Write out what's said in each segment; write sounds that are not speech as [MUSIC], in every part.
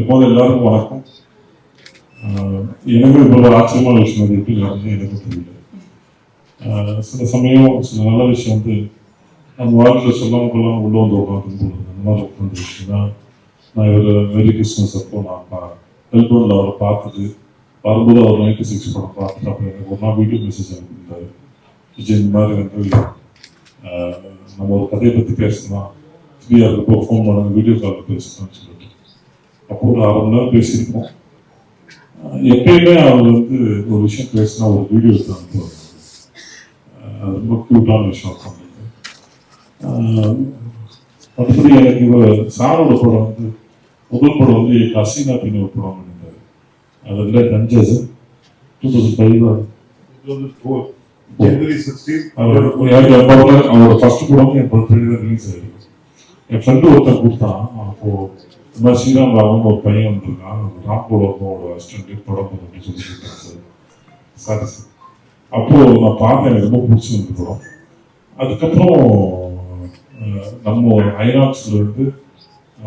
இப்போது எல்லாருக்கும் வணக்கம். ஆஹ் எனக்கும் ஆச்சரியமான விஷயம் அது எப்படி நடந்தது எனக்கும் தெரியல சில சமயம் சில நல்ல விஷயம் வந்து நம்ம வாழ்க்கையில் சொல்லாம கொள்ளாம உள்ள வந்து உட்காந்து அந்த மாதிரி உட்காந்து விஷயம் தான். நான் இவர் வெரி கிறிஸ்மஸ் அப்போ நான் மெல்போர்னில் அவரை பார்த்துட்டு வரும்போது அவர் நைன்டி சிக்ஸ் படம் பார்த்துட்டு அப்போ எனக்கு ஒரு நாள் வீடியோ மெசேஜ் அனுப்பியிருந்தாரு. விஜய் இந்த மாதிரி வந்து நம்ம ஒரு கதையை பற்றி பேசலாம் ஃப்ரீயாக இருக்கப்போ ஃபோன் பண்ணுங்க வீடியோ காலில் பேசலாம்னு சொல்லி. அப்போ நேரம் பேசியிருப்போம் ஆஹ் எப்பயுமே அவர் வந்து ஒரு விஷயம் பேசினா ஒரு வீடியோ எடுத்து அனுப்புவார். ரொம்ப க்யூட்டான விஷயம் பண்ணுறது மற்றபடி எனக்கு இவர் சாரோட படம் வந்து முதல் படம் வந்து ஹசீனா அப்படின்னு ஒரு படம் பண்ணியிருந்தாரு. அது ரெண்டாயிரத்தி அஞ்சு two thousand five January 16th. அவரோட ஃபர்ஸ்ட் படம் என் பர்த்டே தான் ரிலீஸ் ஆயிருக்கு. என் ஃப்ரெண்டு ஒருத்தன் கொடுத்தான். அப்போ இந்த மாதிரி ஸ்ரீராம் ராவன் ஒரு பையன் வந்துருக்கான். ராம்போட அம்மாவோட அசிஸ்டன்ட் படம் அப்படின்னு சொல்லி சார். Sorry sir. அப்போ நான் பார்த்தேன் எனக்கு ரொம்ப பிடிச்சிருந்த படம். அதுக்கப்புறம் நம்ம நம்ம ஐநாக்ஸில் இருந்து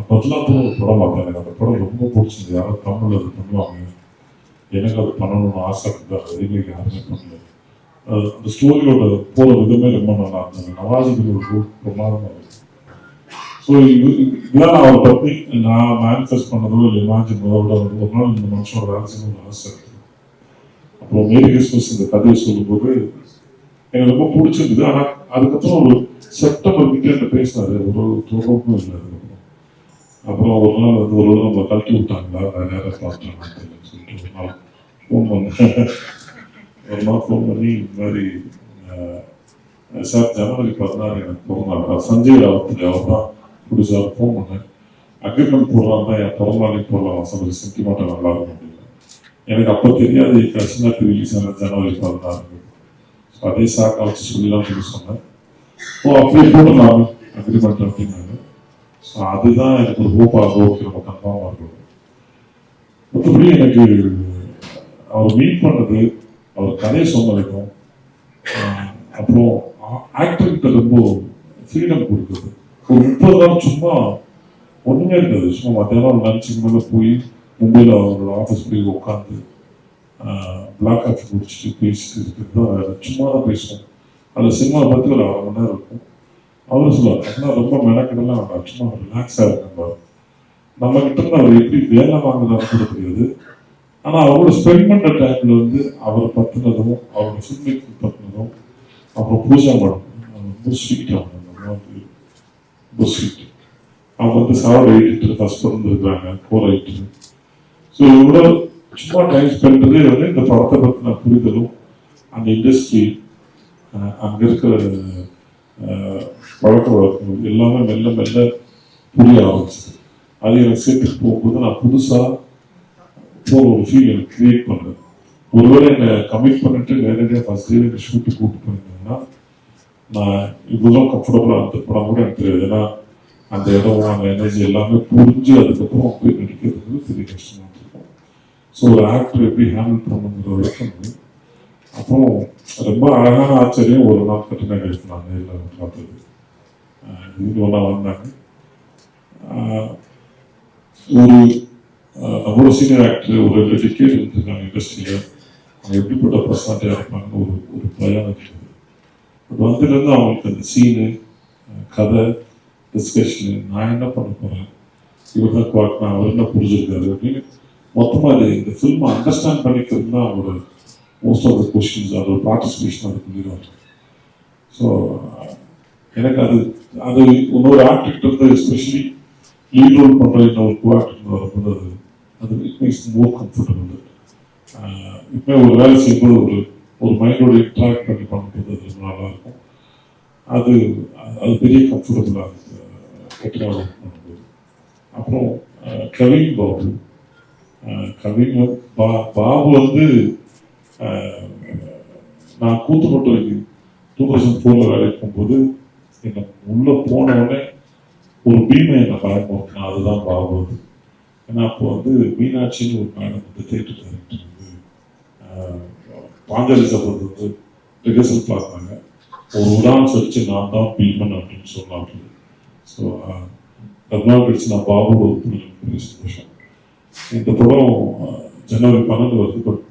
பத்லாத்தூர் ஒரு படம் பார்த்தேன். எனக்கு அந்த படம் ரொம்ப பிடிச்சிருந்தது. யாரும் தமிழில் அது பண்ணுவாங்க. எனக்கு அது பண்ணணும்னு ஆசை இருந்தது அது யாருமே பண்ணல. அந்த ஸ்டோரியோட போகிற விதமே ரொம்ப நல்லா இருந்தது. நவாஜுக்கு ஒரு பிரமாதமாக இருக்கு ஸோ இது இதெல்லாம் அவரை பற்றி நான் மேனிஃபெஸ்ட் பண்ணதோ இல்லை இமேஜின் பண்ணதோ ஒரு நாள் இந்த மனுஷனோட வேலை செய்யணும்னு ஆசை அப்புறம் மேரி கிறிஸ்மஸ் இந்த கதையை சொல்லும்போது எனக்கு ரொம்ப பிடிச்சிருந்தது. ஆனால் அதுக்கப்புறம் ஒரு செப்டம்பர் வீக்கெண்ட் பேசினாரு. ஒரு தொடர்பும் இல்லை அதுக்கப்புறம் அப்புறம் ஒரு நாள் வந்து ஒரு நம்ம கழட்டி விட்டாங்களா? நேரம் பார்த்தாங்க சொல்லிட்டு ஒரு நாள் ஃபோன் பண்ணேன் ஒரு நாள் ஃபோன் பண்ணி இந்த மாதிரி சார் ஜனவரி பதினாறு எனக்கு பிறந்தாங்க சஞ்சய் ராவத் அவர் தான் புதுசாக ஃபோன் பண்ணேன் அக்ரிமெண்ட் போடலாம் தான் என் பிறந்தநாளைக்கு போடலாம் சார் சென்டிமெண்ட்டாக நல்லா இருக்கும் அப்படின்னு. எனக்கு அப்போ தெரியாது கஷ்டத்துக்கு ரிலீஸ் ஆன ஜனவரி பதினாறு ஸோ அதே சாக்கா வச்சு சொல்லலாம் சொல்லி சொன்னேன். ஓ அப்படியே போடலாம் அக்ரிமெண்ட் அப்படின்னாங்க ஸோ அதுதான் எனக்கு ஒரு ஹோப்பாக ஓகே நம்ம கன்ஃபார்மாக இருக்கும் மற்றபடி எனக்கு அவர் மீட் பண்ணது அவர் கதையை சொன்னதுக்கும் அப்புறம் ஆக்டர்கிட்ட ரொம்ப ஃப்ரீடம் கொடுக்குறது ஒரு முப்பது நாள் சும்மா ஒன்றுமே இருக்காது சும்மா மத்தியானம் லஞ்சுக்கு மேலே போய் மும்பையில் அவரோட ஆஃபீஸ் போய் உட்காந்து பிளாக் காஃபி குடிச்சிட்டு பேசிட்டு இருக்கிறது சும்மா தான் பேசுவோம் அந்த சினிமா பற்றி ஒரு அரை மணி நேரம் இருக்கும் அவரும் சொல்லுவார் அதெல்லாம் ரொம்ப மெனக்கெடலாம் வேண்டாம் சும்மா ரிலாக்ஸாக இருக்கேன் நம்ம கிட்ட இருந்து அவர் எப்படி வேலை வாங்குதான்னு கூட தெரியாது ஆனால் அவரோட ஸ்பெண்ட் பண்ணுற டைமில் வந்து அவரை பற்றினதும் அவரோட ஃபில்ம் மேக்கிங் பற்றினதும் அப்புறம் பூஜா மேடம் ரொம்ப ஸ்வீட் வந்து ரொம்ப அவங்க வந்து சாரோட எடிட்டர் ஃபர்ஸ்ட் இருந்திருக்காங்க கோ ஸோ இவ்வளோ சும்மா டைம் ஸ்பெண்ட் பண்ணி வந்து இந்த படத்தை பற்றின புரிதலும் அந்த இண்டஸ்ட்ரி அங்கே இருக்கிற பழக்க வழக்கங்கள் எல்லாமே மெல்ல மெல்ல புரிய ஆரம்பிச்சது. அது எனக்கு சேர்த்துட்டு போகும்போது நான் புதுசாக போகிற ஒரு ஃபீல் எனக்கு கிரியேட் பண்ணுறேன் ஒருவேளை என்னை கமிட் பண்ணிட்டு நேரடியாக ஃபஸ்ட் டே எனக்கு ஷூட்டு கூப்பிட்டு போயிருந்தாங்கன்னா நான் இவ்வளோ கம்ஃபர்டபுளாக அந்த படம் கூட எனக்கு தெரியாது. ஏன்னா அந்த இடம் அந்த எனர்ஜி எல்லாமே புரிஞ்சு அதுக்கப்புறம் போய் நடிக்கிறது பெரிய கஷ்டமாக இருக்கும். ஸோ ஒரு ஆக்டர் எப்படி ஹேண்டில் பண்ணணுங்கிற வரைக்கும் அப்புறம் ரொம்ப அழகான ஆச்சரியம் ஒரு நாள் கட்டின எடுத்தாங்க எல்லாரும் பார்த்தது. ஆஹ் ஒன்றா வந்தாங்க. ஒரு அவ்வளோ நம்மளோட சீனியர் ஆக்டர் ஒரு ரெண்டு டிக்கெட் இருந்திருக்காங்க இண்டஸ்ட்ரியில் அவங்க எப்படிப்பட்ட பர்சனாலிட்டியாக இருப்பாங்க ஒரு ஒரு பயம் வந்ததுலேருந்து அவங்களுக்கு அந்த சீனு கதை டிஸ்கஷனு நான் என்ன பண்ண போகிறேன் இவர் தான் குவாட்னா அவர் என்ன புரிஞ்சிருக்காரு அப்படின்னு மொத்தமாக அது இந்த ஃபில்மை அண்டர்ஸ்டாண்ட் பண்ணிக்கிறது தான் அவரோட மோஸ்ட் ஆஃப் த கொஷின்ஸ் அதோட பார்ட்டிசிபேஷன் அது பண்ணிடுவாங்க ஸோ எனக்கு அது அது இன்னொரு ஆக்டர்கிட்ட வந்து எஸ்பெஷலி லீட் ரோல் பண்ணுற இன்னொரு குவாக்டர் வரும்போது அது அது இட் மீன்ஸ் மோர் கம்ஃபர்டபுள் இப்போ ஒரு வேலை செய்யும்போது ஒரு ஒரு மைண்டோட இன்ட்ராக்ட் பண்ணி பண்ணுறது ரொம்ப நல்லா இருக்கும். அது அது பெரிய கம்ஃபர்டபுளாக இருக்குது கெட்டினாக பண்ணும்போது அப்புறம் கவின் பாபு. கவின் பா பாபு வந்து நான் கூத்து போட்டு வைக்கிறேன் டூ தௌசண்ட் ஃபோரில் வேலை போகும்போது என்னை உள்ளே போனவுடனே ஒரு பீமை என்னை பயன்படுத்தினா அதுதான் பாபு அது. ஏன்னா அப்போ வந்து மீனாட்சின்னு ஒரு மேடம் வந்து தேட்டர் டைரக்டர் வந்து அஹ், பண்றது சபத் பார்த்தாங்க ஒரு உடான் சொல்லிச்சு நான் தான் பீமன் அப்படின்னு சொன்னாங்க. ஸோ ரொம்ப கழிச்சு நான் பாபு ஒரு பெரிய சந்தோஷம். இந்த படம் ஜனவரி பன்னெண்டு வருது பட்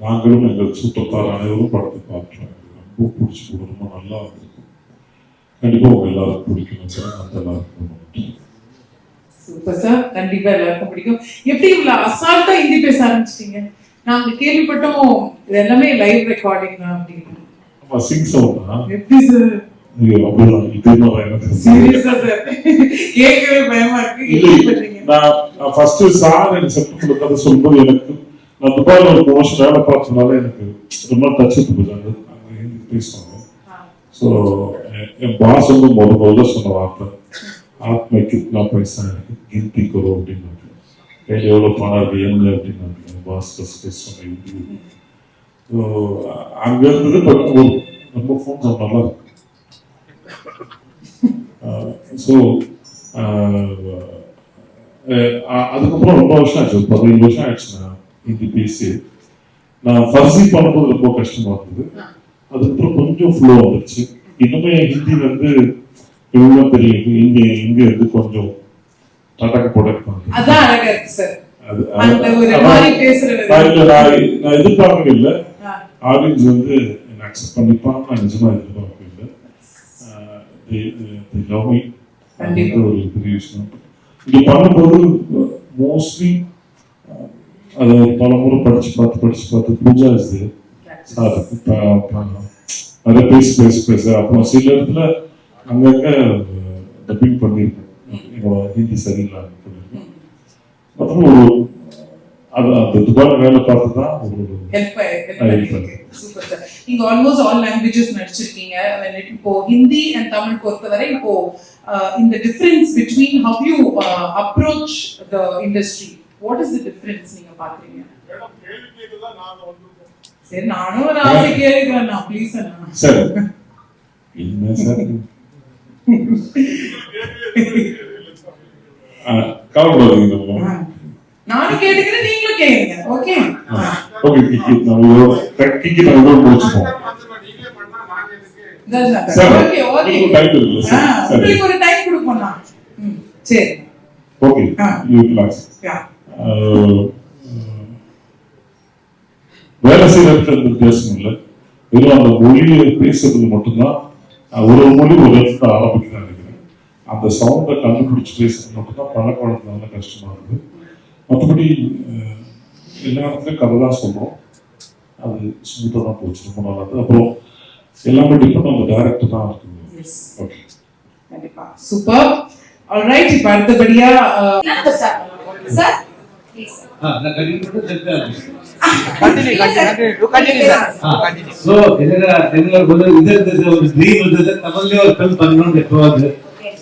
நாங்களும் எங்கள் சுற்றத்தார் அனைவரும் படத்தை பார்க்குறோம். ரொம்ப பிடிச்சி ரொம்ப நல்லா வந்திருக்கு கண்டிப்பாக உங்க எல்லாருக்கும் பிடிக்கும். அந்த எல்லாருக்கும் சூப்பர் சார் கண்டிப்பா எல்லாருக்கும் பிடிக்கும். எப்படி இவ்வளவு அசால்ட்டா ஹிந்தி பேச ஆரம்பிச்சிட்டீங்க? நாங்க கேள்விப்பட்டோம் இது எல்லாமே லைவ் ரெக்கார்டிங் தான் அப்படின்னு ஆமா சிங் சவுண்டா எப்படி சார் ஐயோ அப்படிதான் இதே மாதிரி எனக்கு சீரியஸா சார் கேட்கவே பயமா இருக்கு. இல்லை, எப்படி பண்றீங்க நான் நான் ஃபர்ஸ்ட் சார் எனக்கு செப்டம்பர் கதை சொல்லும்போது எனக்கு நான் துபாயில் ஒரு வருஷம் வேலை பார்த்ததுனால எனக்கு ரொம்ப டச் விட்டு போச்சு அங்கே ஹிந்தி பேசுவாங்க. ஸோ என் பாஸ் வந்து முத முதல்ல சொன்ன வார்த்தை ஆத்ம கிட்னா பைசா எனக்கு கிந்தி கரோ அப்படின்னு பணம் இருக்கு என்ன அப்படின்னு பாஸ் ஃபர்ஸ்ட் ஹிந்தி ஸோ அங்கே இருந்தது ஒரு ரொம்ப ஃபோன் நல்லா ஸோ அதுக்கப்புறம் ரொம்ப வருஷம் ஆச்சு பதினஞ்சு வருஷம் ஆயிடுச்சு நான் ஹிந்தி பேசி நான் ஃபர்ஸி பண்ணும்போது ரொம்ப கஷ்டமா இருந்தது அதுக்கப்புறம் கொஞ்சம் ஃப்ளோ வந்துருச்சு இன்னுமே ஹிந்தி வந்து எவ்வளோ தெரியும் இங்க இங்க இருந்து கொஞ்சம் டாட்டாக்கு போட இருப்பாங்க அதான் அழகா இருக்கு சார் நான் இல்ல, எதிர்பார்க்கவே. ஆடியன்ஸ் வந்து என்னை அக்செப்ட் பண்ணிப்பாங்க நான் நிஜமா எதிர்பார்க்கவே இல்லை. வந்து கண்டிப்பா. ஒரு பெரிய விஷயம். இங்க பண்ணும்போது மோஸ்ட்லி அதை பல முறை படிச்சு பார்த்து படிச்சு பார்த்து பூஜா இது நிறைய பேசி பேசி பேச. அப்புறம் சில இடத்துல அங்கங்க டப்பிங் பண்ணியிருக்கேன். சரியில்லாம பண்ணியிருக்கேன் மற்றபடி ஒரு அது அந்த துபாய் வேலை பார்த்து தான் ஒரு help ah, help help super sir நீங்க ஆல்மோஸ்ட் ஆல் லாங்குவேஜஸ் நடிச்சிருக்கீங்க When it- இப்போ ஹிந்தி அண்ட் தமிழ் பொறுத்தவரை இப்போ uh, இந்த difference approach the industry what is the difference நீங்க பாக்குறீங்க? சரி நானும் ஒரு ஆசை கேட்கிறேன் நான் ப்ளீஸ் அண்ணா. சார். என்ன சார். ஆஹ் [LAUGHS] கவலைப்படாதீங்க நானும் கேட்டுக்கிறேன் நீங்களும் கேளுங்க. ஓகே ஓகே கிக்கி நம்ம கிக்கி நம்ம இதோட முடிச்சுப்போம். சார் ஓகே உங்களுக்கு ஒரு டைம் கொடுப்போம் சரி. யூ. வேலை செய்யறதுக்கு அந்த வித்தியாசம் இல்லை வெறும் அந்த மொழியை பேசுறதுக்கு மட்டும்தான் ஒரு மொழி ஒரு இடத்துல நினைக்கிறேன் அந்த சவுண்டை கண்டுபிடிச்சு பேசுறது மட்டும்தான் பழக்க வழக்கத்துல கஷ்டமா இருக்கு மற்றபடி அஹ், எல்லா இடத்துலையும் கதை தான் சொல்றோம். அது ஸ்மூத்தாக தான் போச்சு ரொம்ப நல்லா இருக்கு அப்புறம் எல்லாமே டிபெண்ட் அந்த டைரக்டர் தான் இருக்குது எஸ் ஓகே கண்டிப்பா. சூப்பர் ஆல்ரைட் இப்போ அடுத்தபடியா எனக்கு [LAUGHS] ஒரு இது இருந்தது ஒரு ட்ரீம் இருந்தது தமிழ்லயே ஒரு ஃபிலிம் பண்ணணும்னு எப்போவாது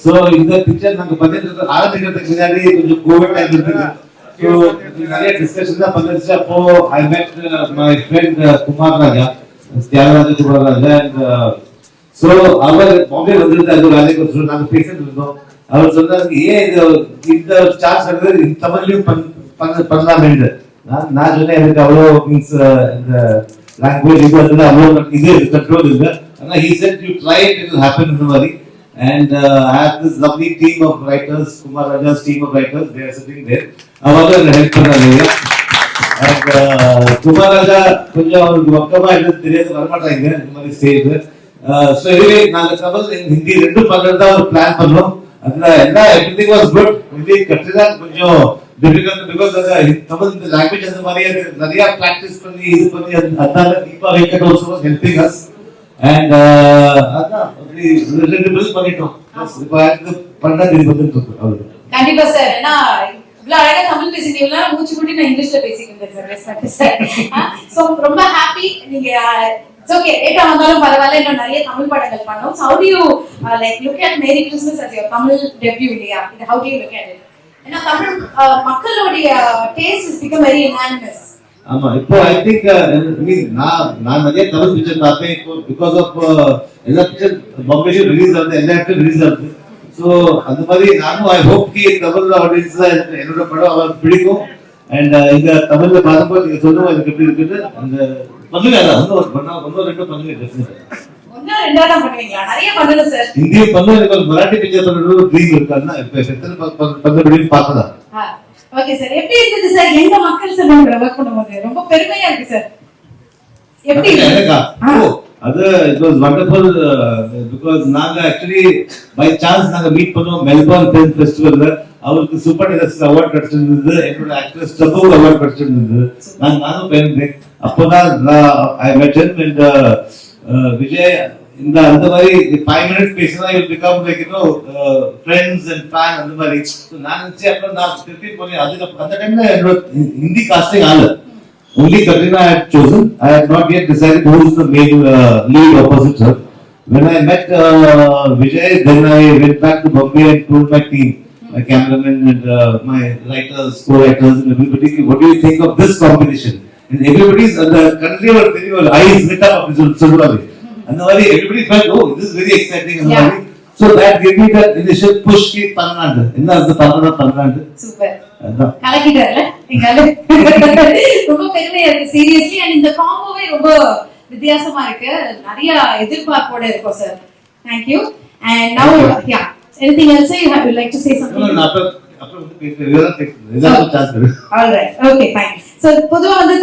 சோ இந்த பிக்சர் நாங்க பண்ணிட்டு ஆரம்பிக்கிறதுக்கு முன்னாடி கொஞ்சம் கோவிட் டைம் இருந்தது ஸோ நிறைய டிஸ்கஷன் தான் பண்ணிருச்சு அப்போ I met my friend Kumar Raja Thiagaraja Kumar Raja and so uh, அவர் பாம்பே வந்திருந்தாரு. வேலைக்கு சொல்லி நாங்க பேசிட்டு இருந்தோம். அவர் சொன்னாங்க ஏன் இது இந்த சார்ஜ் வந்து தமிழ்லயும் பண்ணலாம் என்று நான் நான் சொன்னேன் எனக்கு அவ்வளோ மீன்ஸ் uh, இந்த லாங்குவேஜ் இது வந்து அவ்வளோ இது கண்ட்ரோல் இல்லை. ஆனால் he said you try it it happen இந்த மாதிரி. And uh, I have this lovely team of writers Kumar Raja's team of writers they are sitting there. அவங்க எனக்கு ஹெல்ப் பண்ணாங்க and uh, குமார் ராஜா கொஞ்சம் அவருக்கு பக்கமா என்னன்னு தெரியாது வரமாட்டாங்க இந்த மாதிரி ஸ்டேஜ் ஸோ எனிவே நாங்க தமிழ் and ஹிந்தி ரெண்டும் பண்றதா ஒரு பிளான் பண்ணோம். அதுல எல்லா எவ்ரிதிங் வாஸ் குட் ஹிந்தி கற்றுதான் கொஞ்சம் டிஃபிகல்ட் பிகாஸ் அது தமிழ் இந்த லாங்குவேஜ் அந்த மாதிரி அது நிறைய பிராக்டிஸ் பண்ணி இது பண்ணி அதனால தீபா வைக்கட்டும் ஹெல்பிங் அஸ் அண்ட் ரெண்டு பில் பண்ணிட்டோம். இப்போ பண்ணா அவ்வளவுதான் கண்டிப்பா சார். ஏன்னா இவ்வளவு அழகா தமிழ் பேசிட்டு இவ்வளவு நேரம் மூச்சு கூட்டி நான் இங்கிலீஷ்ல சார். சோ ரொம்ப ஹாப்பி நீங்க ஓகே லேட்டா வந்தாலும் பரவாயில்ல. இன்னும் நிறைய தமிழ் படங்கள் பண்ணோம். Uh, like look at Merry Christmas as your Tamil debut இல்லையா? இது at it? ஏன்னா தமிழ் uh, மக்களுடைய taste is become very unanimous. ஆமா இப்போ ஐ திங்க் மீன் நான் நான் நிறைய தமிழ் பிக்சர் பார்த்தேன். இப்போ பிகாஸ் ஆஃப் எல்லா பிக்சர் பாம்பேலையும் ரிலீஸ் ஆகுது எல்லா இடத்துலையும் ரிலீஸ் ஆகுது. ஸோ அந்த மாதிரி நானும் I hope Ki Tamil audience தான் என்னோட படம் அவருக்கு பிடிக்கும். அண்ட் இங்க தமிழ்ல பார்க்கும்போது நீங்க சொல்லுவோம் எனக்கு எப்படி இருக்குது அந்த பண்ணுங்க அதான் இன்னும் பண்ணா இன்னும் ரெண்டும் பண்ணுங்க எனக்கு ஒரு மராட்டி பிக்சர் பண்ணுறது ட்ரீம் இருக்கு அதுதான் இப்போ எத்தனை ப- ப- பண்ண முடியும்னு பார்த்ததா ஓகே சார் எப்படி இருந்தது சார் எங்க மக்கள் செல்வம் ஒர்க் பண்ணும்போது ரொம்ப பெருமையா இருக்கு சார் எப்படி அது இட் வாஸ் வண்டர்ஃபுல் பிகாஸ் நாங்க ஆக்சுவலி பை சான்ஸ் நாங்க மீட் பண்ணோம் மெல்பர்ன் ஃபிலிம் ஃபெஸ்டிவல்ல அவருக்கு சூப்பர் டேரக்டர் அவார்ட் கிடைச்சிருந்தது. என்னோட ஆக்ட்ரஸ் டபு அவார்ட் கிடைச்சிருந்தது. நான் நானும் போயிருந்தேன். அப்போதான் ஐ மெட் விஜய் இந்த அந்த மாதிரி ஃபைவ் மினிட்ஸ் பேசினா you become like you know friends and fan அந்த மாதிரி So நான் நினைச்சேன் அப்புறம் நான் திருப்பி போனேன் அதுக்கு அந்த டைம்ல என்னோட ஹிந்தி காஸ்டிங் ஆகல Only Katrina I had chosen. I had not yet decided who is the main uh, lead opposite her. When I met uh, Vijay, then I went back to Bombay and told my team, my cameraman and uh, my writers, co-writers and everybody, what do you think of this competition? And everybody's, uh, the country were very well, eyes lit up The very, everybody felt, oh, this is very exciting. Yeah. very- So that gave me that initial push ki Tamil என்ன அது? Tamil Nadu Tamil Nadu super கலக்கிட்டார்ல? எங்கால ரொம்ப பெருமையா இருக்கு. Seriously and இந்த காம்போவே ரொம்ப வித்தியாசமா இருக்கு. நிறைய எதிர்பார்ப்போட இருக்கும் sir thank you and now yeah anything else you have like to say something அப்புறம் அப்புறம் வந்து பேசுறேன். இதெல்லாம் பேசுறேன் இதெல்லாம் chance alright okay fine so பொதுவா வந்து